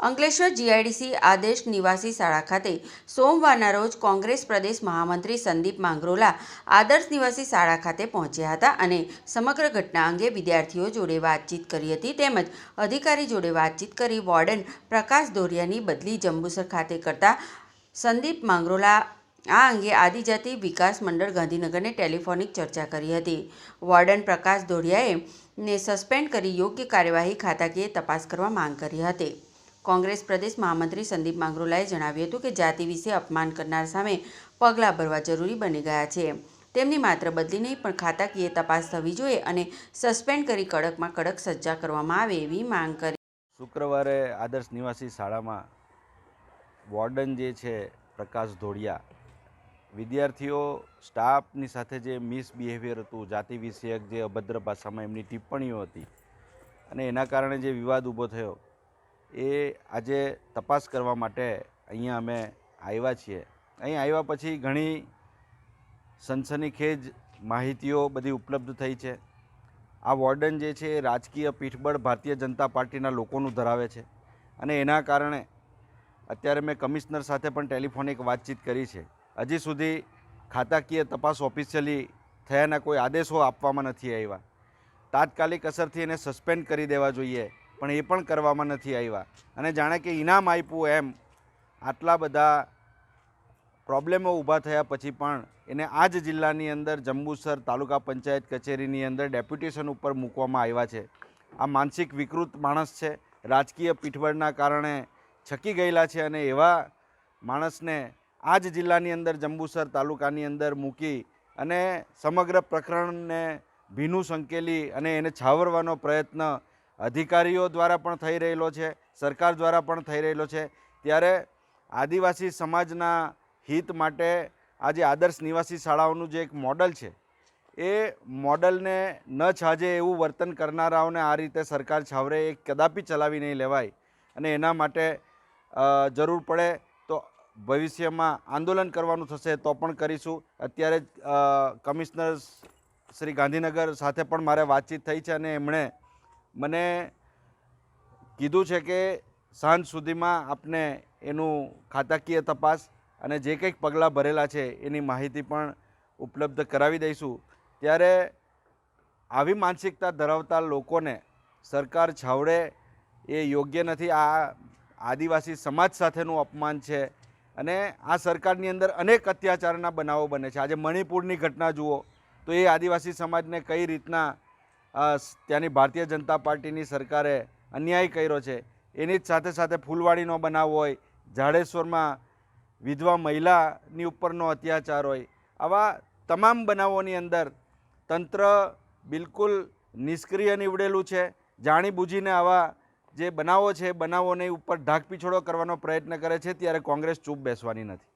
Ankleshwar GIDC આદેશ નિવાસી શાળા ખાતે સોમવારના રોજ કોંગ્રેસ પ્રદેશ મહામંત્રી સંદીપ માંગરોલા આદર્શ નિવાસી શાળા ખાતે પહોંચ્યા હતા અને સમગ્ર ઘટના અંગે વિદ્યાર્થીઓ જોડે વાતચીત કરી હતી તેમજ અધિકારી જોડે વાતચીત કરી વોર્ડન પ્રકાશ દોરિયાની બદલી જંબુસર ખાતે કરતા સંદીપ માંગરોલા આ અંગે આદિજાતિ વિકાસ મંડળ ગાંધીનગરને ટેલિફોનિક ચર્ચા કરી હતી. વોર્ડન પ્રકાશ દોરિયાએ ને સસ્પેન્ડ કરી યોગ્ય કાર્યવાહી ખાતાકીય તપાસ કરવા માંગ કરી હતી. કોંગ્રેસ પ્રદેશ મહામંત્રી સંદીપ માંગરોલાએ જણાવ્યું હતું કે જાતિ વિશે અપમાન કરનાર સામે પગલાં ભરવા જરૂરી બની ગયા છે. તેમની માત્ર બદલી નહીં, પણ ખાતાકીય તપાસ થવી જોઈએ અને સસ્પેન્ડ કરી કડકમાં કડક સજ્જા કરવામાં આવે એવી માંગ કરી. શુક્રવારે આદર્શ નિવાસી શાળામાં વોર્ડન જે છે, પ્રકાશ ધોળિયા, વિદ્યાર્થીઓ, સ્ટાફની સાથે જે મિસબિહેવિયર હતું, જાતિ વિષયક જે અભદ્ર ભાષામાં એમની ટિપ્પણીઓ હતી અને એના કારણે જે વિવાદ ઊભો થયો એ આજે તપાસ કરવા માટે અહીંયા અમે આવ્યા છીએ. અહીં આવ્યા પછી ઘણી સનસનીખેજ માહિતીઓ બધી ઉપલબ્ધ થઈ છે. આ વોર્ડન જે છે એ રાજકીય પીઠબળ ભારતીય જનતા પાર્ટીના લોકોનું ધરાવે છે અને એના કારણે અત્યારે મેં કમિશનર સાથે પણ ટેલિફોનિક વાતચીત કરી છે. હજી સુધી ખાતાકીય તપાસ ઓફિશિયલી થયાના કોઈ આદેશો આપવામાં નથી આવ્યા. તાત્કાલિક અસરથી એને સસ્પેન્ડ કરી દેવા જોઈએ. પણ એ પણ કરવામાં નથી આવ્યા. અને જાણે કે ઇનામ આપ્યું એમ, આટલા બધા પ્રોબ્લેમો ઊભા થયા પછી પણ એને આ જ જિલ્લાની અંદર જંબુસર તાલુકા પંચાયત કચેરીની અંદર ડેપ્યુટેશન ઉપર મૂકવામાં આવ્યા છે. આ માનસિક વિકૃત માણસ છે. રાજકીય પીઠબળના કારણે છકી ગયેલા છે અને એવા માણસને આ જ જિલ્લાની અંદર જંબુસર તાલુકાની અંદર મૂકી અને સમગ્ર પ્રકરણને ભીનું સંકેલી અને એને છાવરવાનો પ્રયત્ન અધિકારીઓ દ્વારા પણ થઈ રહેલો છે, સરકાર દ્વારા પણ થઈ રહેલો છે. ત્યારે આદિવાસી સમાજના હિત માટે આજે આદર્શ નિવાસી શાળાઓનું જે એક મોડલ છે, એ મોડલને ન છાજે એવું વર્તન કરનારાઓને આ રીતે સરકાર છાવરે એ કદાપી ચલાવી નહીં લેવાય અને એના માટે જરૂર પડે તો ભવિષ્યમાં આંદોલન કરવાનું થશે તો પણ કરીશું. અત્યારે કમિશનર શ્રી ગાંધીનગર સાથે પણ મારે વાતચીત થઈ છે અને એમણે મને કીધું છે કે સાંજ સુધીમાં આપને એનું ખાતાકીય તપાસ અને જે કંઈક પગલાં ભરેલા છે એની માહિતી પણ ઉપલબ્ધ કરાવી દઈશું. ત્યારે આવી માનસિકતા ધરાવતા લોકોને સરકાર છાવડે એ યોગ્ય નથી. આ આદિવાસી સમાજ સાથેનું અપમાન છે અને આ સરકારની અંદર અનેક અત્યાચારના બનાવો બને છે. આજે મણિપુરની ઘટના જુઓ તો એ આદિવાસી સમાજને કઈ રીતના ત્યાંની ભારતીય જનતા પાર્ટીની સરકારે અન્યાય કર્યો છે. એની જ સાથે સાથે ફૂલવાડીનો બનાવ હોય, જાડેશ્વરમાં વિધવા મહિલાની ઉપરનો અત્યાચાર હોય, આવા તમામ બનાવોની અંદર તંત્ર બિલકુલ નિષ્ક્રિય નીવડેલું છે. જાણીબૂજીને આવા જે બનાવો છે બનાવોની ઉપર ઢાકપીછોડો કરવાનો પ્રયત્ન કરે છે, ત્યારે કોંગ્રેસ ચૂપ બેસવાની નથી.